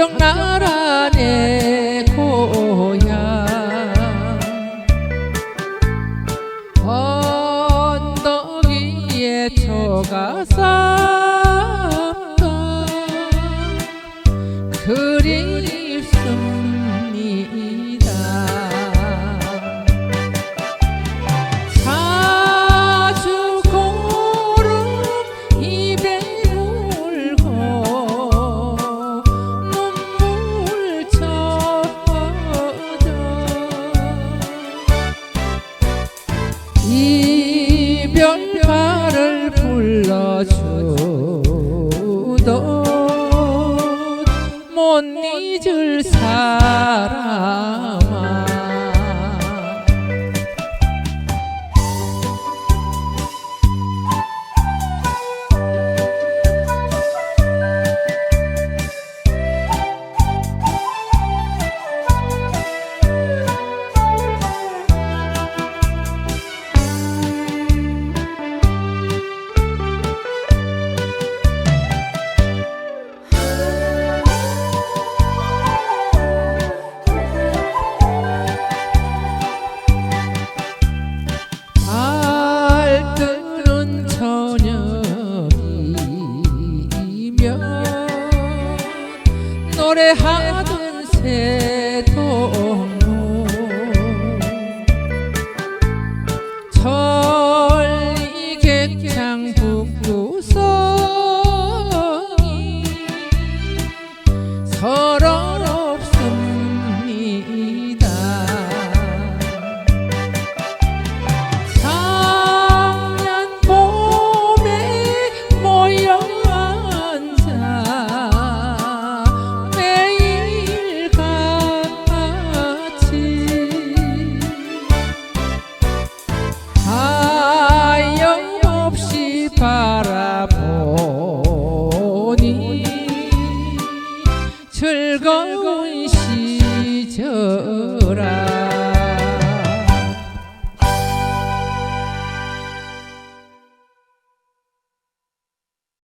함정 나라 내 고향 언덕 위에 초가 이별가를 불러주 노래하던 새 바라보니 즐거운 시절아.